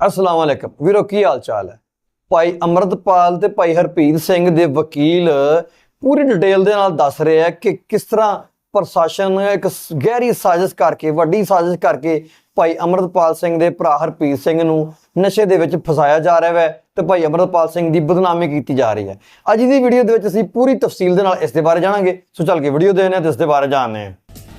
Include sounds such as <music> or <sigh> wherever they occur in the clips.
ਅਸਲਾਮ ਅਲੈਕਮ। ਵੀਰੋ, ਕੀ ਹਾਲ ਚਾਲ ਹੈ? ਭਾਈ ਅਮਰਤਪਾਲ ਤੇ ਭਾਈ ਹਰਪ੍ਰੀਤ ਸਿੰਘ ਦੇ ਵਕੀਲ ਪੂਰੀ ਡਿਟੇਲ ਦੇ ਨਾਲ ਦੱਸ ਰਹੇ ਆ ਕਿ ਕਿਸ ਤਰ੍ਹਾਂ ਪ੍ਰਸ਼ਾਸਨ ਇੱਕ ਗਹਿਰੀ ਸਾਜ਼ਿਸ਼ ਕਰਕੇ, ਵੱਡੀ ਸਾਜ਼ਿਸ਼ ਕਰਕੇ ਭਾਈ ਅਮਰਤਪਾਲ ਸਿੰਘ ਦੇ ਭਰਾ ਹਰਪੀਰ ਸਿੰਘ ਨੂੰ ਨਸ਼ੇ ਦੇ ਵਿੱਚ ਫਸਾਇਆ ਜਾ ਰਿਹਾ ਹੈ ਤੇ ਭਾਈ ਅਮਰਤਪਾਲ ਸਿੰਘ ਦੀ ਬਦਨਾਮੀ ਕੀਤੀ ਜਾ ਰਹੀ ਹੈ। ਅੱਜ ਦੀ ਵੀਡੀਓ ਦੇ ਵਿੱਚ ਅਸੀਂ ਪੂਰੀ ਤਫਸੀਲ ਦੇ ਨਾਲ ਇਸ ਦੇ ਬਾਰੇ ਜਾਣਾਂਗੇ। ਸੋ ਚੱਲ ਕੇ ਵੀਡੀਓ ਦੇਖਦੇ ਹਾਂ ਤੇ ਇਸ ਦੇ ਬਾਰੇ ਜਾਣਦੇ ਹਾਂ।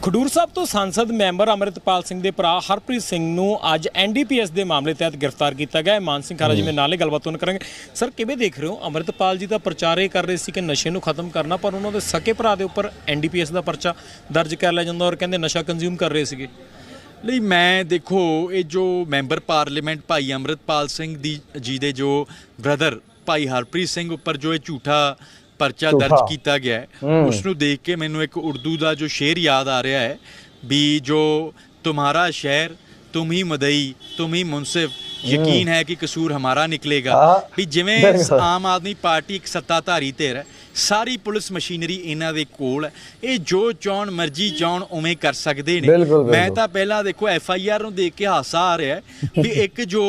ਖਡੂਰ ਸਾਹਿਬ ਤੋਂ ਸੰਸਦ ਮੈਂਬਰ ਅਮਰਿਤਪਾਲ ਸਿੰਘ ਦੇ ਭਰਾ ਹਰਪ੍ਰੀਤ ਸਿੰਘ ਨੂੰ ਅੱਜ ਐਨਡੀਪੀਐਸ ਦੇ ਮਾਮਲੇ ਤਹਿਤ ਗ੍ਰਿਫਤਾਰ ਕੀਤਾ ਗਿਆ। ਹੈ ਮਾਨ ਸਿੰਘ ਖਾਰਾ ਜੀ ਮੇਰੇ ਨਾਲੇ ਗੱਲਬਾਤ ਉਹਨਾਂ ਕਰਾਂਗੇ। ਸਰ, ਕਿਵੇਂ ਦੇਖ ਰਹੇ ਹੋ? ਅਮਰਿਤਪਾਲ ਜੀ ਦਾ ਪ੍ਰਚਾਰ ਇਹ ਕਰ ਰਹੇ ਸੀ ਕਿ ਨਸ਼ੇ ਨੂੰ ਖਤਮ ਕਰਨਾ, ਪਰ ਉਹਨਾਂ ਦੇ ਸਕੇ ਭਰਾ ਦੇ ਉੱਪਰ ਐਨਡੀਪੀਐਸ ਦਾ ਪਰਚਾ ਦਰਜ ਕਰ ਲਿਆ ਜਾਂਦਾ ਔਰ ਕਹਿੰਦੇ ਨਸ਼ਾ ਕੰਜ਼ਿਊਮ ਕਰ ਰਹੇ ਸੀਗੇ। ਨਹੀਂ, ਮੈਂ ਦੇਖੋ, ਇਹ ਜੋ ਮੈਂਬਰ ਪਾਰਲੀਮੈਂਟ ਭਾਈ ਅੰਮ੍ਰਿਤਪਾਲ ਸਿੰਘ ਦੀ, ਜੀ ਦੇ ਜੋ ਬ੍ਰਦਰ ਭਾਈ ਹਰਪ੍ਰੀਤ ਸਿੰਘ ਉੱਪਰ ਜੋ ਇਹ ਝੂਠਾ ਪਰਚਾ ਦਰਜ ਕੀਤਾ ਗਿਆ ਹੈ। ਉਸ ਨੂੰ ਦੇਖ ਕੇ ਮੈਨੂੰ ਇੱਕ ਉਰਦੂ ਦਾ ਜੋ ਸ਼ੇਰ ਯਾਦ ਆ ਰਿਹਾ ਹੈ ਵੀ ਜੋ ਤੁਹਾਡਾ ਸ਼ਹਿਰ ਤੁਮ ਹੀ ਮਦਈ ਤੁਮ ਹੀ ਮੁਨਸਿਫ ਯਕੀਨ ਹੈ ਕਿ ਕਸੂਰ ਹਮਾਰਾ ਨਿਕਲੇਗਾ। ਵੀ ਜਿਵੇਂ ਆਮ ਆਦਮੀ ਪਾਰਟੀ ਇੱਕ ਸੱਤਾਧਾਰੀ ਧਿਰ ਹੈ ਸਾਰੀ ਪੁਲਿਸ ਮਸ਼ੀਨਰੀ ਇਹਨਾਂ ਦੇ ਕੋਲ ਇਹ ਜੋ ਚਾਹਣ ਮਰਜ਼ੀ ਚਾਹਣ ਉਵੇਂ ਕਰ ਸਕਦੇ ਨੇ। ਮੈਂ ਤਾਂ ਪਹਿਲਾਂ ਦੇਖੋ ਐਫ ਆਈ ਆਰ ਨੂੰ ਦੇਖ ਕੇ ਹਾਸਾ ਆ ਰਿਹਾ ਵੀ ਇੱਕ ਜੋ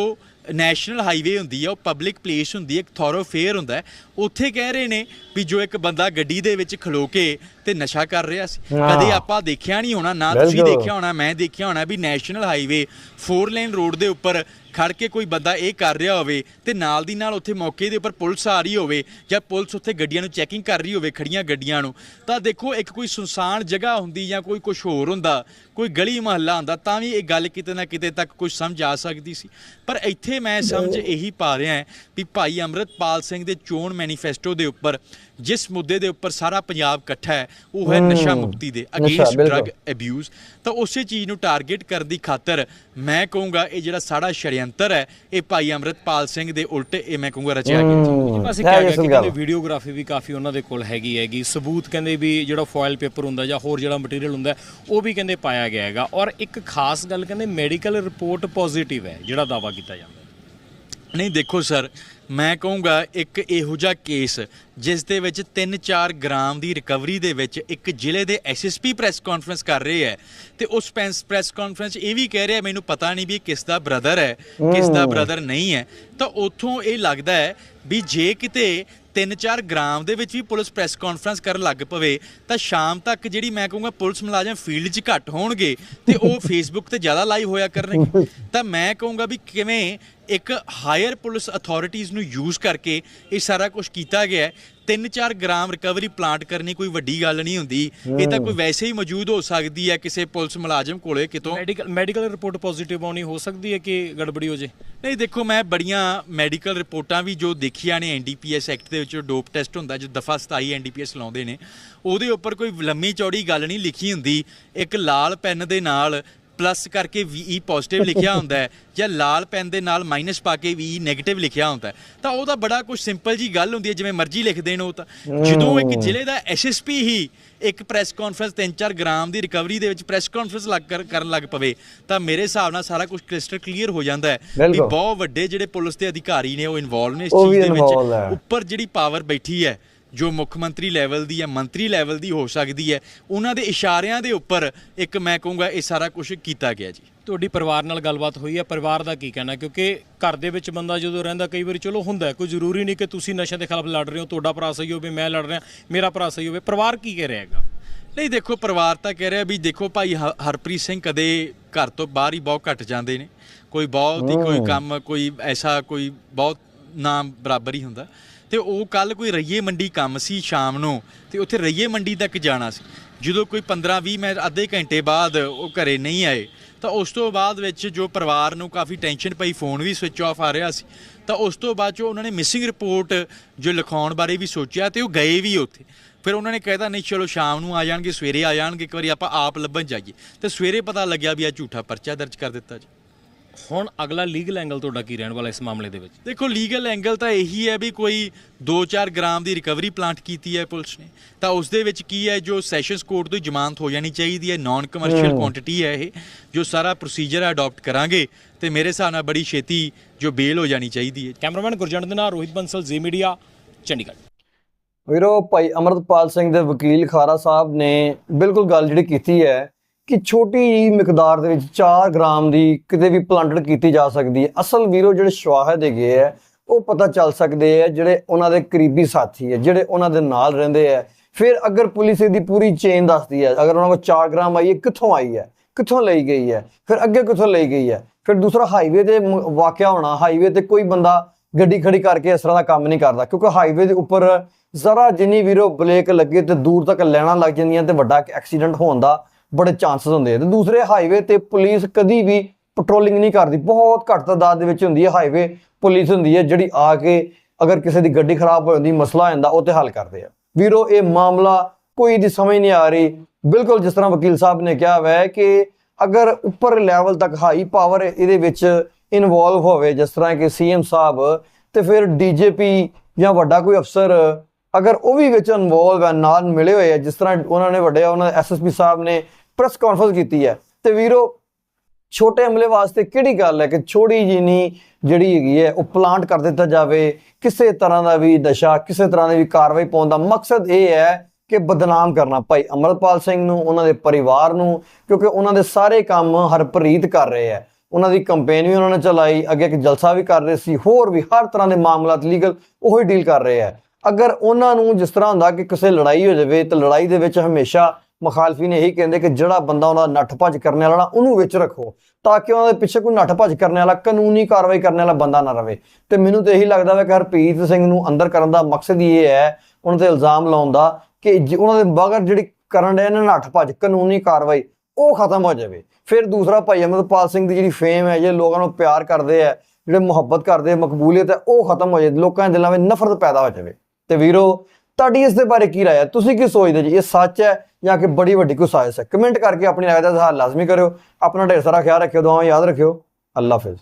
ਨੈਸ਼ਨਲ ਹਾਈਵੇ ਹੁੰਦੀ ਹੈ ਉਹ ਪਬਲਿਕ ਪਲੇਸ ਹੁੰਦੀ ਹੈ ਇੱਕ ਥੋਰੋਫੇਅਰ ਹੁੰਦਾ ਉੱਥੇ ਕਹਿ ਰਹੇ ਨੇ ਵੀ ਜੋ ਇੱਕ ਬੰਦਾ ਗੱਡੀ ਦੇ ਵਿੱਚ ਖਲੋ ਕੇ ਤੇ ਨਸ਼ਾ ਕਰ ਰਿਹਾ ਸੀ। ਕਦੇ ਆਪਾਂ ਦੇਖਿਆ ਨਹੀਂ ਹੋਣਾ ਨਾ ਤੁਸੀਂ। ਦੇਖਿਆ ਹੋਣਾ ਮੈਂ ਦੇਖਿਆ ਹੋਣਾ ਵੀ ਨੈਸ਼ਨਲ ਹਾਈਵੇ 4 ਲੇਨ ਰੋਡ ਦੇ ਉੱਪਰ ਖੜ ਕੇ ਕੋਈ ਬੰਦਾ ਇਹ ਕਰ ਰਿਹਾ ਹੋਵੇ ਤੇ ਨਾਲ ਦੀ ਨਾਲ ਉੱਥੇ ਮੌਕੇ ਦੇ ਉੱਪਰ ਪੁਲਿਸ ਆ ਰਹੀ ਹੋਵੇ ਜਾਂ ਪੁਲਿਸ ਉੱਥੇ ਗੱਡੀਆਂ ਨੂੰ ਚੈਕਿੰਗ ਕਰ ਰਹੀ ਹੋਵੇ ਖੜੀਆਂ ਗੱਡੀਆਂ ਨੂੰ ਤਾਂ ਦੇਖੋ ਇੱਕ ਕੋਈ ਸੁਨਸਾਨ ਜਗ੍ਹਾ ਹੁੰਦੀ ਜਾਂ ਕੋਈ ਕੁਝ ਹੋਰ ਹੁੰਦਾ ਕੋਈ ਗਲੀ ਮਹੱਲਾ ਹੁੰਦਾ ਤਾਂ ਵੀ ਇਹ ਗੱਲ ਕਿਤੇ ਨਾ ਕਿਤੇ ਤੱਕ ਕੁਝ ਸਮਝ ਆ ਸਕਦੀ ਸੀ ਪਰ ਇੱਥੇ ਮੈਂ ਸਮਝ ਇਹੀ ਪਾ ਰਿਹਾ ਵੀ ਭਾਈ ਅੰਮ੍ਰਿਤਪਾਲ ਸਿੰਘ ਦੇ ਚੋਣ ਮੈਨੀਫੈਸਟੋ ਦੇ ਉੱਪਰ ਜਿਸ ਮੁੱਦੇ ਦੇ ਉੱਪਰ ਸਾਰਾ ਪੰਜਾਬ ਇਕੱਠਾ ਹੈ ਉਹ ਹੈ ਨਸ਼ਾ ਮੁਕਤੀ ਦੇ ਅਗੇਂਸਟ। ਡਰਗ ਅਬਿਊਜ਼ ਤਾਂ ਉਸੇ ਚੀਜ਼ ਨੂੰ ਟਾਰਗੇਟ ਕਰਨ ਦੀ ਖਾਤਰ ਮੈਂ ਕਹੂੰਗਾ ਇਹ ਜਿਹੜਾ ਸਾਡਾ ਸ਼ੜਯੰਤਰ ਹੈ ਇਹ ਭਾਈ ਅੰਮ੍ਰਿਤਪਾਲ ਸਿੰਘ ਦੇ ਉਲਟ ਇਹ ਮੈਂ ਕਹੂੰਗਾ ਰਚਿਆ ਗਿਆ ਹੂੰ, ਅਸੀਂ ਕਿਹਾ ਕਿ। ਕਹਿੰਦੇ ਵੀਡੀਓਗ੍ਰਾਫੀ ਵੀ ਕਾਫੀ ਉਹਨਾਂ ਦੇ ਕੋਲ ਹੈਗੀ ਹੈਗੀ। ਸਬੂਤ ਕਹਿੰਦੇ ਵੀ ਜਿਹੜਾ ਫੋਇਲ ਪੇਪਰ ਹੁੰਦਾ ਜਾਂ ਹੋਰ ਜਿਹੜਾ ਮਟੀਰੀਅਲ ਹੁੰਦਾ ਉਹ ਵੀ ਕਹਿੰਦੇ ਪਾਇਆ ਗਿਆ ਹੈਗਾ। ਔਰ ਇੱਕ ਖਾਸ ਗੱਲ ਕਹਿੰਦੇ ਮੈਡੀਕਲ ਰਿਪੋਰਟ ਪੋਜ਼ਿਟਿਵ ਹੈ ਜਿਹੜਾ ਦਾਵਾ ਕੀਤਾ ਜਾਂਦਾ ਨਹੀਂ ਦੇਖੋ ਸਰ ਮੈਂ ਕਹੂੰਗਾ ਇੱਕ ਇਹੋ ਜਿਹਾ ਕੇਸ ਜਿਸ ਦੇ ਵਿੱਚ 3-4 ਗ੍ਰਾਮ ਦੀ ਰਿਕਵਰੀ ਦੇ ਵਿੱਚ ਇੱਕ ਜ਼ਿਲ੍ਹੇ ਦੇ ਐਸਐਸਪੀ ਪ੍ਰੈਸ ਕਾਨਫਰੰਸ ਕਰ ਰਹੇ ਹੈ ਤੇ ਉਸ ਪ੍ਰੈਸ ਕਾਨਫਰੰਸ ਇਹ ਵੀ ਕਹਿ ਰਿਹਾ ਮੈਨੂੰ ਪਤਾ ਨਹੀਂ ਵੀ ਕਿਸ ਦਾ ਬ੍ਰਦਰ ਹੈ ਕਿਸ ਦਾ ਬ੍ਰਦਰ ਨਹੀਂ ਹੈ। ਤਾਂ ਉੱਥੋਂ ਇਹ ਲੱਗਦਾ ਹੈ ਵੀ ਜੇ ਕਿਤੇ 3-4 ਗ੍ਰਾਮ ਦੇ ਵਿੱਚ ਵੀ ਪੁਲਿਸ ਪ੍ਰੈਸ ਕਾਨਫਰੰਸ ਕਰਨ ਲੱਗ ਪਵੇ ਤਾਂ ਸ਼ਾਮ ਤੱਕ ਜਿਹੜੀ ਮੈਂ ਕਹੂੰਗਾ ਪੁਲਿਸ ਮੁਲਾਜ਼ਮ ਫੀਲਡ 'ਚ ਘੱਟ ਹੋਣਗੇ ਤੇ ਉਹ <laughs> ਫੇਸਬੁੱਕ ਤੇ ਜ਼ਿਆਦਾ ਲਾਈਵ ਹੋਇਆ ਕਰਨਗੇ। ਤਾਂ ਮੈਂ ਕਹੂੰਗਾ ਵੀ ਕਿਵੇਂ ਇੱਕ ਹਾਇਰ ਪੁਲਿਸ ਅਥਾਰਟੀਆਂ ਨੂੰ ਯੂਜ਼ ਕਰਕੇ ਇਹ ਸਾਰਾ ਕੁਝ ਕੀਤਾ ਗਿਆ ਹੈ। 3-4 ਗ੍ਰਾਮ ਰਿਕਵਰੀ ਪਲਾਂਟ ਕਰਨੀ ਕੋਈ ਵੱਡੀ ਗੱਲ ਨਹੀਂ ਹੁੰਦੀ। ਇਹ ਤਾਂ ਕੋਈ ਵੈਸੇ ਹੀ ਮੌਜੂਦ ਹੋ ਸਕਦੀ ਹੈ ਕਿਸੇ ਪੁਲਿਸ ਮੁਲਾਜ਼ਮ ਕੋਲੇ ਕਿਤੋਂ। ਮੈਡੀਕਲ ਮੈਡੀਕਲ ਰਿਪੋਰਟ ਪੋਜ਼ਿਟਿਵ ਆਉਣੀ ਹੋ ਸਕਦੀ ਹੈ ਕਿ ਗੜਬੜੀ ਹੋ ਜੇ? ਨਹੀਂ ਦੇਖੋ ਮੈਂ ਬੜੀਆਂ ਮੈਡੀਕਲ ਰਿਪੋਰਟਾਂ ਵੀ ਜੋ ਦੇਖੀਆਂ ਨੇ ਐਨਡੀਪੀਐਸ ਐਕਟ ਦੇ ਵਿੱਚ ਡੋਪ ਟੈਸਟ ਹੁੰਦਾ ਜੋ ਦਫਾ 27 ਐਨਡੀਪੀਐਸ ਲਾਉਂਦੇ ਨੇ ਉਹਦੇ ਉੱਪਰ ਕੋਈ ਲੰਮੀ ਚੌੜੀ ਗੱਲ ਨਹੀਂ ਲਿਖੀ ਹੁੰਦੀ। ਇੱਕ ਲਾਲ ਪੈਨ ਦੇ ਨਾਲ ਪਲੱਸ ਕਰਕੇ VE ਪੋਜ਼ਿਟਿਵ ਲਿਖਿਆ ਹੁੰਦਾ ਹੈ ਜਾਂ ਲਾਲ ਪੈਨ ਦੇ ਨਾਲ ਮਾਈਨਸ ਪਾ ਕੇ VE ਨੈਗੇਟਿਵ ਲਿਖਿਆ ਹੁੰਦਾ ਹੈ ਤਾਂ ਉਹਦਾ ਬੜਾ ਕੁਝ ਸਿੰਪਲ ਜੀ ਗੱਲ ਹੁੰਦੀ ਹੈ ਜਿਵੇਂ ਮਰਜ਼ੀ ਲਿਖ ਦੇਣ ਉਹ ਤਾਂ ਜਦੋਂ ਇੱਕ ਜ਼ਿਲ੍ਹੇ ਦਾ ਐਸਐਸਪੀ ਹੀ ਇੱਕ ਪ੍ਰੈਸ ਕਾਨਫਰੰਸ 3-4 ਗ੍ਰਾਮ ਦੀ ਰਿਕਵਰੀ ਦੇ ਵਿੱਚ ਪ੍ਰੈਸ ਕਾਨਫਰੰਸ ਲੱਗ ਕਰ- ਕਰਨ ਲੱਗ ਪਵੇ ਤਾਂ ਮੇਰੇ ਹਿਸਾਬ ਨਾਲ ਸਾਰਾ ਕੁਝ ਕ੍ਰਿਸਟਲ ਕਲੀਅਰ ਹੋ ਜਾਂਦਾ ਹੈ ਵੀ। ਬਹੁਤ ਵੱਡੇ ਜਿਹੜੇ ਪੁਲਿਸ ਦੇ ਅਧਿਕਾਰੀ ਨੇ ਉਹ ਇਨਵੋਲਵ ਨੇ ਇਸ ਚੀਜ਼ ਦੇ। ਵਿੱਚ ਉੱਪਰ ਜਿਹੜੀ ਪਾਵਰ ਬੈਠੀ ਹੈ ਜੋ ਮੁੱਖ ਮੰਤਰੀ ਲੈਵਲ ਦੀ ਜਾਂ ਮੰਤਰੀ ਲੈਵਲ ਦੀ ਹੋ ਸਕਦੀ ਹੈ ਉਹਨਾਂ ਦੇ ਇਸ਼ਾਰਿਆਂ ਦੇ ਉੱਪਰ ਇੱਕ ਮੈਂ ਕਹੂੰਗਾ ਇਹ ਸਾਰਾ ਕੁਝ ਕੀਤਾ ਗਿਆ ਜੀ। ਤੁਹਾਡੀ ਪਰਿਵਾਰ ਨਾਲ ਗੱਲਬਾਤ ਹੋਈ ਹੈ ਪਰਿਵਾਰ ਦਾ ਕੀ ਕਹਿਣਾ? ਕਿਉਂਕਿ ਘਰ ਦੇ ਵਿੱਚ ਬੰਦਾ ਜਦੋਂ ਰਹਿੰਦਾ ਕਈ ਵਾਰੀ ਚਲੋ ਹੁੰਦਾ ਹੈ, ਕੋਈ ਜ਼ਰੂਰੀ ਨਹੀਂ ਕਿ ਤੁਸੀਂ ਨਸ਼ੇ ਦੇ ਖਿਲਾਫ ਲੜ ਰਹੇ ਹੋ ਤੁਹਾਡਾ ਭਰਾ ਸਹੀ ਹੋਵੇ ਮੈਂ ਲੜ ਰਿਹਾ ਮੇਰਾ ਭਰਾ ਸਹੀ ਹੋਵੇ ਪਰਿਵਾਰ ਕੀ ਕਹਿ ਰਿਹਾ ਹੈਗਾ? ਨਹੀਂ ਦੇਖੋ ਪਰਿਵਾਰ ਤਾਂ ਕਹਿ ਰਿਹਾ ਵੀ ਦੇਖੋ ਭਾਈ ਹ- ਹਰਪ੍ਰੀਤ ਸਿੰਘ ਕਦੇ ਘਰ ਤੋਂ ਬਾਹਰ ਹੀ ਬਹੁਤ ਘੱਟ ਜਾਂਦੇ ਨੇ। ਕੋਈ ਬਹੁਤ ਹੀ ਕੋਈ ਕੰਮ ਕੋਈ ਐਸਾ ਕੋਈ ਬਹੁਤ ਨਾਮ ਬਰਾਬਰ ਹੀ ਹੁੰਦਾ। ਤੇ ਉਹ ਕੱਲ ਕੋਈ ਰਈਏ ਮੰਡੀ ਕੰਮ ਸੀ ਸ਼ਾਮ ਨੂੰ, ਤੇ ਉੱਥੇ ਰਈਏ ਮੰਡੀ ਤੱਕ ਜਾਣਾ ਸੀ। ਜਦੋਂ ਕੋਈ 15 20 ਮਿੰਟ, ਅੱਧੇ ਘੰਟੇ ਬਾਅਦ ਉਹ ਘਰੇ ਨਹੀਂ ਆਏ, ਤਾਂ ਉਸ ਤੋਂ ਬਾਅਦ ਵਿੱਚ ਜੋ ਪਰਿਵਾਰ ਨੂੰ ਕਾਫੀ ਟੈਨਸ਼ਨ ਪਈ, ਫੋਨ ਵੀ ਸਵਿਚ ਆਫ ਆ ਰਿਹਾ ਸੀ, ਤਾਂ ਉਸ ਤੋਂ ਬਾਅਦ ਜੋ ਉਹਨਾਂ ਨੇ ਮਿਸਿੰਗ ਰਿਪੋਰਟ ਜੋ ਲਿਖਾਉਣ ਬਾਰੇ ਵੀ ਸੋਚਿਆ ਤੇ ਉਹ ਗਏ ਵੀ ਉੱਥੇ। ਫਿਰ ਉਹਨਾਂ ਨੇ ਕਹਿਤਾ, ਨਹੀਂ, ਚਲੋ ਸ਼ਾਮ ਨੂੰ ਆ ਜਾਣਗੇ, ਸਵੇਰੇ ਆ ਜਾਣਗੇ, ਇੱਕ ਵਾਰੀ ਆਪਾਂ ਆਪ ਲੱਭਣ ਜਾਈਏ। ਤੇ ਸਵੇਰੇ ਪਤਾ ਲੱਗਿਆ ਵੀ ਆ ਝੂਠਾ ਪਰਚਾ ਦਰਜ ਕਰ ਦਿੱਤਾ ਜੀ। ਹੁਣ ਅਗਲਾ ਲੀਗਲ ਐਂਗਲ ਤੁਹਾਡਾ ਕੀ ਰਹਿਣ ਵਾਲਾ ਇਸ ਮਾਮਲੇ ਦੇ ਵਿੱਚ? ਦੇਖੋ ਲੀਗਲ ਐਂਗਲ ਤਾਂ ਇਹੀ ਹੈ ਵੀ ਕੋਈ 2-4 ਗ੍ਰਾਮ ਦੀ ਰਿਕਵਰੀ ਪਲਾਂਟ ਕੀਤੀ ਹੈ ਪੁਲਿਸ ਨੇ। ਤਾਂ ਉਸ ਦੇ ਵਿੱਚ ਕੀ ਹੈ ਜੋ ਸੈਸ਼ਨਸ ਕੋਰਟ ਤੋਂ ਜ਼ਮਾਨਤ ਹੋ ਜਾਣੀ ਚਾਹੀਦੀ ਹੈ ਨਾਨ ਕਮਰਸ਼ੀਅਲ ਕੁਆਂਟੀਟੀ ਹੈ ਇਹ ਜੋ ਸਾਰਾ ਪ੍ਰੋਸੀਜਰ ਅਡਾਪਟ ਕਰਾਂਗੇ ਤੇ ਮੇਰੇ ਹਿਸਾਬ ਨਾਲ ਬੜੀ ਛੇਤੀ ਜੋ ਬੇਲ ਹੋ ਜਾਣੀ ਚਾਹੀਦੀ ਹੈ। ਕੈਮਰਾਮੈਨ ਗੁਰਜੰਟ ਦੇ ਨਾਲ ਰੋਹਿਤ ਬੰਸਲ ਜ਼ੀ ਮੀਡੀਆ ਚੰਡੀਗੜ੍ਹ। ਵੀਰੋ ਭਾਈ ਅਮਰਤਪਾਲ ਸਿੰਘ ਦੇ ਵਕੀਲ ਖਾਰਾ ਸਾਹਿਬ ਨੇ ਬਿਲਕੁਲ ਗੱਲ ਜਿਹੜੀ ਕੀਤੀ ਹੈ ਕਿ ਛੋਟੀ ਜਿਹੀ ਮਿਕਦਾਰ ਦੇ ਵਿੱਚ 4 ਗ੍ਰਾਮ ਦੀ ਕਿਤੇ ਵੀ ਪਲਾਂਟਡ ਕੀਤੀ ਜਾ ਸਕਦੀ ਹੈ। ਅਸਲ ਵੀਰੋ, ਜਿਹੜੇ ਸ਼ਵਾਹਦ ਹੈਗੇ ਆ ਉਹ ਪਤਾ ਚੱਲ ਸਕਦੇ ਆ ਜਿਹੜੇ ਉਹਨਾਂ ਦੇ ਕਰੀਬੀ ਸਾਥੀ ਹੈ, ਜਿਹੜੇ ਉਹਨਾਂ ਦੇ ਨਾਲ ਰਹਿੰਦੇ ਆ ਫਿਰ ਅਗਰ ਪੁਲਿਸ ਇਹਦੀ ਪੂਰੀ ਚੇਨ ਦੱਸਦੀ ਹੈ, ਅਗਰ ਉਹਨਾਂ ਕੋਲ 4 ਗ੍ਰਾਮ ਆਈ ਹੈ, ਕਿੱਥੋਂ ਆਈ ਹੈ? ਕਿੱਥੋਂ ਲਈ ਗਈ ਹੈ? ਫਿਰ ਅੱਗੇ ਕਿੱਥੋਂ ਲਈ ਗਈ ਹੈ? ਫਿਰ ਦੂਸਰਾ ਹਾਈਵੇ ਤੇ ਮ- ਵਾਕਿਆ ਹੋਣਾ ਹਾਈਵੇ ਤੇ ਕੋਈ ਬੰਦਾ ਗੱਡੀ ਖੜੀ ਕਰਕੇ ਇਸ ਤਰ੍ਹਾਂ ਦਾ ਕੰਮ ਨਹੀਂ ਕਰਦਾ, ਕਿਉਂਕਿ ਹਾਈਵੇ ਦੇ ਉੱਪਰ ਜ਼ਰਾ ਜਿੰਨੀ ਵੀਰੋ ਬਲੇਕ ਲੱਗੇ ਤੇ ਦੂਰ ਤੱਕ ਲੈਣਾ ਲੱਗ ਜਾਂਦੀਆਂ ਤੇ ਵੱਡਾ ਐਕਸੀਡੈਂਟ ਹੋਣ ਦਾ ਬੜੇ ਚਾਂਸਸ ਹੁੰਦੇ ਆ। ਤੇ ਦੂਸਰੇ ਹਾਈਵੇ ਤੇ ਪੁਲਿਸ ਕਦੀ ਵੀ ਪੈਟਰੋਲਿੰਗ ਨਹੀਂ ਕਰਦੀ। ਬਹੁਤ ਘੱਟ ਤਾਦਾਦ ਦੇ ਵਿੱਚ ਹੁੰਦੀ ਹੈ ਹਾਈਵੇ ਪੁਲਿਸ ਹੁੰਦੀ ਹੈ ਜਿਹੜੀ ਆ ਕੇ ਅਗਰ ਕਿਸੇ ਦੀ ਗੱਡੀ ਖਰਾਬ ਹੋ ਜਾਂਦੀ, ਮਸਲਾ ਹੋ ਜਾਂਦਾ, ਉਹ ਤੇ ਹੱਲ ਕਰਦੇ ਆ। ਵੀਰੋ, ਇਹ ਮਾਮਲਾ ਕੋਈ ਦੀ ਸਮਝ ਨਹੀਂ ਆ ਰਹੀ। ਬਿਲਕੁਲ ਜਿਸ ਤਰ੍ਹਾਂ ਵਕੀਲ ਸਾਹਿਬ ਨੇ ਕਿਹਾ ਹੋਇਆ ਕਿ ਅਗਰ ਉੱਪਰ ਲੈਵਲ ਤੱਕ ਹਾਈ ਪਾਵਰ ਇਹਦੇ ਵਿੱਚ ਇਨਵੋਲਵ ਹੋਵੇ, ਜਿਸ ਤਰ੍ਹਾਂ ਕਿ ਸੀਐਮ ਸਾਹਿਬ ਤੇ ਫਿਰ ਡੀਜੀਪੀ ਜਾਂ ਵੱਡਾ ਕੋਈ ਅਫਸਰ ਅਗਰ ਉਹ ਵੀ ਵਿੱਚ ਇਨਵੋਲਵ ਹੈ ਨਾਲ ਮਿਲੇ ਹੋਏ ਆ, ਜਿਸ ਤਰ੍ਹਾਂ ਉਹਨਾਂ ਨੇ ਵੱਡੇ, ਉਹਨਾਂ ਦੇ ਐਸਐਸਪੀ ਸਾਹਿਬ ਨੇ ਪ੍ਰੈਸ ਕਾਨਫਰੰਸ ਕੀਤੀ ਹੈ। ਤੇ ਵੀਰੋ, ਛੋਟੇ ਹਮਲੇ ਵਾਸਤੇ ਕਿਹੜੀ ਗੱਲ ਹੈ ਕਿ ਛੋੜੀ ਜਿਨੀ ਜਿਹੜੀ ਹੈਗੀ ਹੈ, ਉਹ ਪਲਾਂਟ ਕਰ ਦਿੱਤਾ ਜਾਵੇ, ਕਿਸੇ ਤਰ੍ਹਾਂ ਦਾ ਵੀ ਦਸ਼ਾ, ਕਿਸੇ ਤਰ੍ਹਾਂ ਦੀ ਵੀ ਕਾਰਵਾਈ ਪਾਉਣ ਦਾ ਮਕਸਦ ਇਹ ਹੈ ਕਿ ਬਦਨਾਮ ਕਰਨਾ। ਭਾਈ ਅਮਰਪਾਲ ਸਿੰਘ ਨੂੰ, ਉਹਨਾਂ ਦੇ ਪਰਿਵਾਰ ਨੂੰ, ਕਿਉਂਕਿ ਉਹਨਾਂ ਦੇ ਸਾਰੇ ਕੰਮ ਹਰਪ੍ਰੀਤ ਕਰ ਰਹੇ ਹੈ। ਉਹਨਾਂ ਦੀ ਕੰਪੇਨ ਵੀ ਉਹਨਾਂ ਨੇ ਚਲਾਈ, ਅੱਗੇ ਇੱਕ ਜਲਸਾ ਵੀ ਕਰ ਰਹੇ ਸੀ, ਹੋਰ ਵੀ ਹਰ ਤਰ੍ਹਾਂ ਦੇ ਮਾਮਲਾਤ ਲੀਗਲ ਉਹ ਹੀ ਡੀਲ ਕਰ ਰਹੇ ਹੈ। ਅਗਰ ਉਹਨਾਂ ਨੂੰ ਜਿਸ ਤਰ੍ਹਾਂ ਹੁੰਦਾ ਕਿ ਕਿਸੇ ਲੜਾਈ ਹੋ ਜਾਵੇ, ਤਾਂ ਲੜਾਈ ਦੇ ਵਿੱਚ ਹਮੇਸ਼ਾ ਮੁਖਾਲਫੀ ਨੇ ਇਹੀ ਕਹਿੰਦੇ ਕਿ ਜਿਹੜਾ ਬੰਦਾ ਉਹਨਾਂ ਦਾ ਨੱਠ ਭੱਜ ਕਰਨ ਵਾਲਾ ਨਾ ਉਹਨੂੰ ਵਿੱਚ ਰੱਖੋ ਤਾਂ ਕਿ ਉਹਨਾਂ ਦੇ ਪਿੱਛੇ ਕੋਈ ਨੱਠ ਭੱਜ ਕਰਨ ਵਾਲਾ ਕਾਨੂੰਨੀ ਕਾਰਵਾਈ ਕਰਨ ਵਾਲਾ ਬੰਦਾ ਨਾ ਰਵੇ। ਤੇ ਮੈਨੂੰ ਤਾਂ ਇਹੀ ਲੱਗਦਾ ਹੈ ਕਿ ਹਰਪ੍ਰੀਤ ਸਿੰਘ ਨੂੰ ਅੰਦਰ ਕਰਨ ਦਾ ਮਕਸਦ ਹੀ ਇਹ ਹੈ ਉਹਨਾਂ ਤੇ ਇਲਜ਼ਾਮ ਲਾਉਣ ਦਾ ਕਿ ਜ- ਉਹਨਾਂ ਦੇ ਮਗਰ ਜਿਹੜੀ ਕਰਨ ਦੇ ਨੇ ਨੱਠ ਭੱਜ ਕਾਨੂੰਨੀ ਕਾਰਵਾਈ ਉਹ ਖਤਮ ਹੋ ਜਾਵੇ। ਫਿਰ ਦੂਸਰਾ ਭਾਈ ਅਮਰਪਾਲ ਸਿੰਘ ਦੀ ਜਿਹੜੀ ਫੇਮ ਹੈ ਜੇ ਲੋਕਾਂ ਨੂੰ ਪਿਆਰ ਕਰਦੇ ਆ ਜਿਹੜੇ ਮੁਹੱਬਤ ਕਰਦੇ ਆ, ਮਕਬੂਲੀਅਤ ਹੈ ਉਹ ਖਤਮ ਹੋ ਜਾਵੇ ਲੋਕਾਂ ਦੇ ਦਿਲਾਂ ਵਿੱਚ ਨਫ਼ਰਤ ਪੈਦਾ ਹੋ ਜਾਵੇ। ਤੇ ਵੀਰੋ ਤੁਹਾਡੀ ਇਸ ਦੇ ਬਾਰੇ ਕੀ ਰਾਏ ਹੈ? ਤੁਸੀਂ ਕੀ ਸੋਚਦੇ ਜੀ? ਇਹ ਸੱਚ ਹੈ ਜਾਂ ਕਿ ਬੜੀ ਵੱਡੀ ਕੋਈ ਸਾਜ਼ਿਸ਼ ਹੈ? ਕਮੈਂਟ ਕਰਕੇ ਆਪਣੀ ਰਾਏ ਦਾ ਇਜ਼ਹਾਰ ਲਾਜ਼ਮੀ ਕਰਿਓ। ਆਪਣਾ ਢੇਰ ਸਾਰਾ ਖਿਆਲ ਰੱਖਿਓ, ਦੁਆਵਾਂ ਯਾਦ ਰੱਖਿਓ। ਅੱਲਾ ਹਾਫਿਜ਼।